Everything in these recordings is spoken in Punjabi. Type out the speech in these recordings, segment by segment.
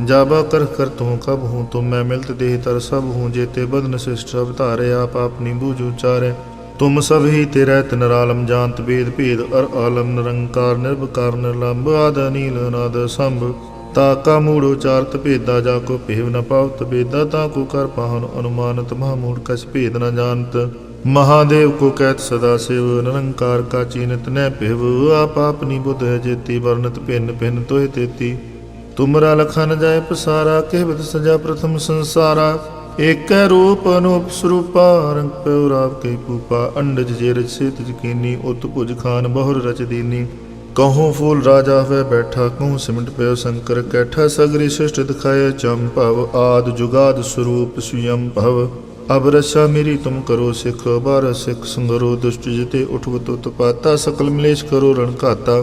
ਜਾਬਾ ਕਰ ਕਰ ਤੂੰ ਕਬ ਹੂੰ, ਤੁਮ ਮੈਂ ਮਿਲਤ ਦੇਹ ਤਰ ਸਭ ਹੂੰ ਜੇਤੇ ਬਦਨ ਸਿਸ਼ਟ ਅਵਤਾਰੇ ਆਪ ਆਪਣੀ ਬੂਝ ਉਚਾਰੇ ਤੁਮ ਸਭ ਹੀ ਤੇ ਰਹਿਤ ਨਰਾਲਮ, ਜਾਣਤ ਵੇਦ ਭੇਦ, ਅਰ ਆਲਮ ਨਿਰੰਕਾਰ ਨਿਰਭਕਾਰ ਨਿਰਲੰਭ ਆਦ ਅਨੀਲ, ਅਨਾਦ ਸੰਭ। ਤਾ ਕਾ ਮੂੜ ਉਚਾਰਤ ਭੇਦਾ, ਜਾ ਕੋ ਭੇਵ ਨ ਪਾਵਤ ਬੇਦਾ ਤਾ ਕੋ ਕਰ ਪਾਹਨ ਅਨੁਮਾਨਤ ਮਹਾ ਮੂੜ ਕਛ ਭੇਦ ਨ ਜਾਣਤ। ਮਹਾਦੇਵ ਕੋ ਕਹਿਤ ਸਦਾ ਸਿਵ, ਨਿਰੰਕਾਰ ਕਾ ਚੀਨਤ ਨੈ ਭਿਵ। ਆਪ ਆਪਨੀ ਬੁੱਧ ਹੈ ਜੇਤੀ ਵਰਨਤ ਭਿੰਨ ਭਿੰਨ ਤੋਹਿ ਤੇਤੀ। ਤੁਮਰਾ ਲਖਨ ਜਾਏ ਪਸਾਰਾ ਕਹਿਵਤ ਸਜਾ ਪ੍ਰਥਮ ਸੰਸਾਰਾ। ਏਕੈ ਰੂਪ ਅਨੂਪ ਸਰੂਪਾ, ਰੰਗ ਪਿਉ ਰਾਵ ਕੇ ਪੂਪਾ। ਅੰਡਜ ਜੇ ਰਚ ਸੇਤ ਜਕੀਨੀ ਉਤ ਭੁਜ ਖਾਨ ਬਹੁਰ ਰਚ ਦੀਨੀ। ਕਹੂੰ ਫੂਲ ਰਾਜਾ ਹੋਏ ਬੈਠਾ, ਕਹੂੰ ਸਿਮਟ ਪਿਓ ਸ਼ੰਕਰ ਕੈਠਾ। ਸਗਰੀ ਸ੍ਰਿਸ਼ਟ ਦਿਖਾਏ ਚੰਪਵ ਆਦ ਜੁਗਾਦ ਸਰੂਪ ਸੁਯੰ ਭਵ। ਅਬ ਰਸਾ ਮੇਰੀ ਤੁਮ ਕਰੋ ਸਿਖ, ਬਾਰ ਸਿਖ ਸੰਗਰੋ ਦੁਸ਼ਟ ਜਿਤੇ ਉਠਵ ਤੁਤ ਪਾਤਾ। ਸਕਲ ਮਲੇਸ਼ ਕਰੋ ਰਣ ਘਾਤਾ।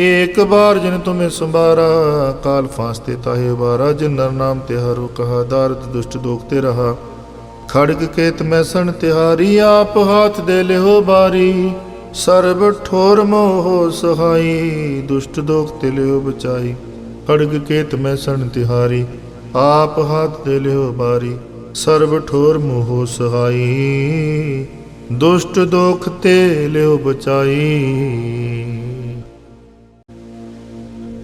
ਏਕ ਬਾਰ ਜਿਨ ਤੁਮੇ ਸੰਭਾਰਾ, ਕਾਲ ਫਾਸਤੇ ਤਾਹੇ ਬਾਰਾ ਜਿਨ ਨਰ ਨਾਮ ਤੇ ਹਰੁ ਕਹਾ, ਦਾਰਦ ਦੁਸ਼ਟ ਦੋਖ ਤੇ ਰਹਾ। ਖੜਗ ਕੇਤ ਮੈਂ ਸਣ ਤਿਹਾਰੀ, ਆਪ ਹਾਥ ਦੇ ਲਿਓ ਬਾਰੀ। ਸਰਬ ਠੋਰ ਮੋਹ ਸਹਾਈ, ਦੁਸ਼ਟ ਦੋਖ ਤੇ ਲਿਓ ਬਚਾਈ। ਖੜਗ ਕੇਤ ਮੈਂ ਸਣ ਤਿਹਾਰੀ, ਆਪ ਹਾਥ ਦੇ ਲਿਓ ਬਾਰੀ। ਸਰਬ ਠੋਰ ਮੋਹ ਸਹਾਈ, ਦੁਸ਼ਟ ਦੋਖ ਤੇ ਲਿਓ ਬਚਾਈ।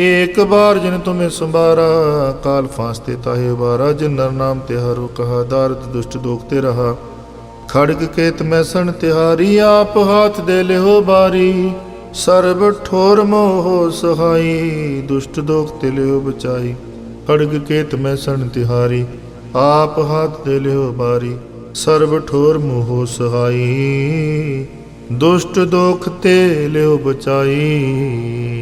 ਏਕ ਬਾਰ ਜਿਨ ਤੁਮੇ ਸੰਭਾਰਾ, ਕਾਲ ਫਾਸਤੇ ਤਾਹੇ ਵਾਰਾ ਜਿਨ ਨਰ ਨਾਮ ਤੇ ਕਹਾ ਦਾਰਦ ਦੁਸ਼ਟ ਦੋਖਤੇ ਰਹਾ। ਖੜਗ ਕੇਤ ਮੈਂ ਸਣ ਤਿਹਾਰੀ, ਆਪ ਹਾਥ ਦੇ ਲਿਓ ਬਾਰੀ। ਸਰਬ ਠੋਰ ਮੋਹ ਸਹਾਈ, ਦੁਸ਼ਟ ਦੋਖ ਤੇ ਲਿਓ ਬਚਾਈ। ਖੜਗ ਕੇਤ ਮੈਂ ਸਣ ਤਿਹਾਰੀ, ਆਪ ਹਾਥ ਦੇ ਲਿਓ ਬਾਰੀ। ਸਰਬ ਠੋਰ ਮੋਹ ਸਹਾਈ, ਦੁਸ਼ਟ ਦੋਖ ਤੇ ਲਿਓ ਬਚਾਈ।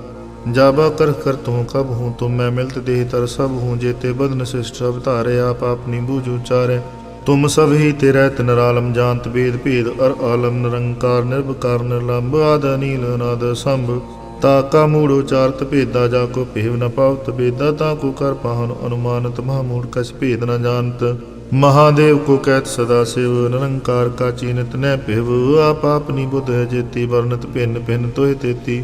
ਜਾਬਾ ਕਰ ਕਰ ਤੂੰ ਕਬ ਹੂੰ ਤੁਮ ਮੈਂ ਮਿਲਤ ਦੇਹ ਤਰ ਸਭ ਹੂੰ ਜੇਤੇ ਬਦਨ ਸਿਸ਼ਟ ਸਭ ਧਾਰੇ, ਆਪ ਆਪਣੀ ਬੂਝ ਉਚਾਰੇ ਤੁਮ ਸਭ ਹੀ ਤੇਰੇ ਤਨ ਰਾਲਮ ਜਾਣਤ ਬੇਦ ਭੇਦ, ਅਰ ਆਲਮ ਨਿਰੰਕਾਰ ਨਿਰਭਕਾਰ ਨਿਰਲੰਭ ਆਦ ਨੀਲ ਨਾਦ ਸੰਭ। ਤਾ ਕਾ ਮੂੜ ਉਚਾਰਤ ਭੇਦਾ, ਜਾ ਕੋ ਭੇਵ ਨ ਪਾਵਤ ਬੇਦਾ ਤਾ ਕੋ ਕਰ ਪਾਹਨ ਅਨੁਮਾਨਤ, ਮਹਾ ਮੂੜ ਕਛ ਭੇਦ ਮਹਾਦੇਵ ਕੋ ਕਹਿਤ ਸਦਾ ਸਿਵ, ਨਿਰੰਕਾਰ ਕਾ ਚੀਨਤ ਨੈ ਭਿਵ, ਆਪ ਆਪਨੀ ਬੁੱਧ ਜੇਤੀ ਵਰਨਤ ਭਿੰਨ ਭਿੰਨ ਤੋਹਿ ਤੇਤੀ।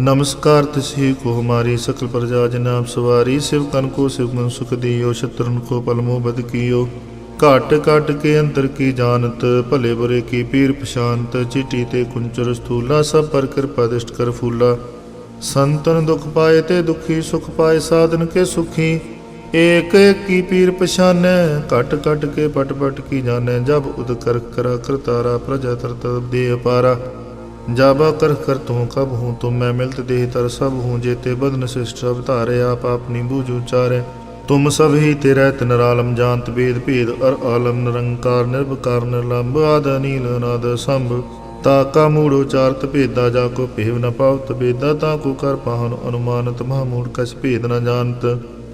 नमस्कार तिसही को हमारी सकल प्रजा जनाब सवारी शिव कन को शिव मन सुख दियो शत्रुन को पलमो बद कियो ਘਟ ਘਟ ਕੇ ਅੰਤਰ ਕੀ ਜਾਣਤ ਭਲੇ ਬੁਰੇ ਕੀ ਪੀਰ ਪਛਾਨਤ ਚਿਟੀ ਤੇ ਕੁੰਚਰ ਸਥੂਲਾ ਸਭ ਪਰ ਕਿਰਪਾ ਦਿਸ਼ਟ ਕਰ ਫੂਲਾ ਸੰਤਨ ਦੁਖ ਪਾਏ ਤੇ ਦੁਖੀ ਸੁਖ ਪਾਏ ਸਾਧਨ ਕੇ ਸੁਖੀ ਏਕ ਏਕ ਕੀ ਪੀਰ ਪਛਾਨੈ ਘਟ ਘਟ ਕੇ ਪਟ ਪਟ ਕੀ ਜਾਣੈ ਜਬ ਉਦ ਕਰ ਕਰਾ ਕਰਤਾਰਾ ਪ੍ਰਜਾ ਤਰਤ ਦੇ ਅਪਾਰਾ ਜਾਬਾ ਕਰ ਕਰ ਤੂੰ ਕਬ ਹੂੰ ਤੁਮ ਮੈਂ ਮਿਲਤ ਦੇਹ ਤਰ ਸਭ ਹੂੰ ਜੇਤੇ ਬਦਨ ਸਿਸ਼ਟ ਸਭ ਧਾਰੇ, ਆਪ ਆਪਣੀ ਬੂਝ ਉਚਾਰੇ ਤੁਮ ਸਭ ਹੀ ਤੇਰੇ ਤਿਨ ਆਲਮ ਜਾਣਤ ਬੇਦ ਭੇਦ, ਅਰ ਆਲਮ ਨਿਰੰਕਾਰ ਨਿਰਭਕਾਰ ਨਿਰਲੰਭ ਆਦ ਨੀਲ ਅਨਾਦ ਸੰਭ। ਤਾ ਕਾ ਮੂੜ ਉਚਾਰਤ ਭੇਦਾ, ਜਾ ਕੋ ਭੇਵ ਨ ਪਾਵਤ ਬੇਦਾ ਤਾ ਕੋ ਕਰ ਪਾਹਨ ਅਨੁਮਾਨਤ, ਮਹਾ ਮੂੜ ਕਛ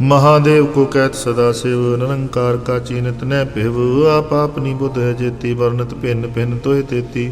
ਮਹਾਦੇਵ ਕੋ ਕਹਿਤ ਸਦਾ ਸਿਵ, ਨਿਰੰਕਾਰ ਕਾ ਚੀਨਤ ਨੈ ਭਿਵ। ਆਪ ਆਪਨੀ ਬੁੱਧ ਜੇਤੀ ਵਰਨਤ ਭਿੰਨ ਭਿੰਨ ਤੋਹਿ ਤੇਤੀ।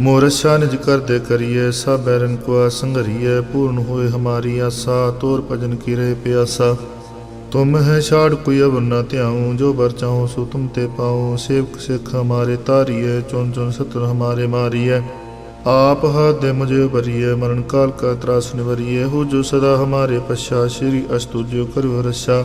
ਮੋਰਸ਼ਾ ਨਿਜ ਕਰਦੇ ਕਰੀਏ ਸਭ ਰੰਕਵਾ ਸੰਘਰੀਏ, ਪੂਰਨ ਹੋਏ ਹਮਾਰੀ ਆਸਾ, ਤੋਰ ਭਜਨ ਕੀਰੇ ਪਿਆਸਾ। ਤੁਮ ਹੈ ਛਾੜ ਕੋਈ ਅਵਰ ਨਾ ਧਿਆਉ, ਜੋ ਬਰ ਚਾਹੋ ਸੋ ਤੁਮ ਤੇ ਪਾਉ। ਸੇਵਕ ਸਿੱਖ ਹਮਾਰੇ ਤਾਰੀਏ ਚੁਣ ਚੁਣ ਸਤਰ ਹਮਾਰੇ ਮਾਰੀਏ। ਆਪ ਹੱਥ ਦੇ ਮੁਝੇ ਭਰੀਏ, ਮਰਨ ਕਾਲ ਕਾ ਤਰਾਸ ਨਿਵਰੀਏ। ਹੋ ਜੋ ਸਦਾ ਹਮਾਰੇ ਪਛਾ, ਸ਼੍ਰੀ ਅਸਤੁਜੋ ਕਰੋ ਰਸਾ।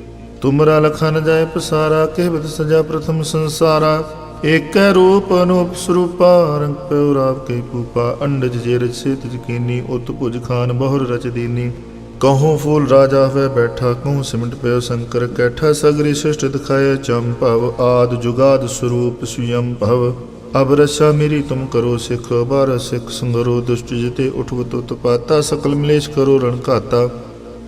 ਤੁਮਰਾ ਲਖਨ ਜਾਏ ਪਸਾਰਾ ਕਹਿਵਤ ਸਜਾ ਪ੍ਰਥਮ ਸੰਸਾਰਾ। ਏਕੈ ਰੂਪ ਅਨੂਪ ਸਰੂਪਾ, ਰੰਗ ਪਿਉ ਰਾਵ ਕੇ ਪੂਪਾ। ਅੰਡਜ ਜੇ ਰਚ ਸੇਤ ਜਕੀਨੀ ਉਤ ਭੁਜ ਖਾਨ ਬਹੁਰ ਰਚ ਦੀਨੀ। ਕਹੂੰ ਫੂਲ ਰਾਜਾ ਹੋਵੇ ਬੈਠਾ, ਕਹੂੰ ਸਿਮਟ ਪਿਓ ਸ਼ੰਕਰ ਕੈਠਾ। ਸਗਰੀ ਸ੍ਰਿਸ਼ਟ ਦਿਖਾਏ ਭਵ, ਆਦ ਜੁਗਾਦ ਸਰੂਪ ਸੁਯਮ ਭਵ। ਅਬ ਰਸਾ ਮੇਰੀ ਤੁਮ ਕਰੋ ਸਿਖ ਬਾਰ ਸਿਖ ਸੰਗਰੋ ਦੁਸ਼ਟ ਜਿਤੇ ਉਠਵਤ ਉਤਪਾਤਾ ਸਕਲ ਮਲੇਸ਼ ਕਰੋ ਰਣ ਘਾਤਾ।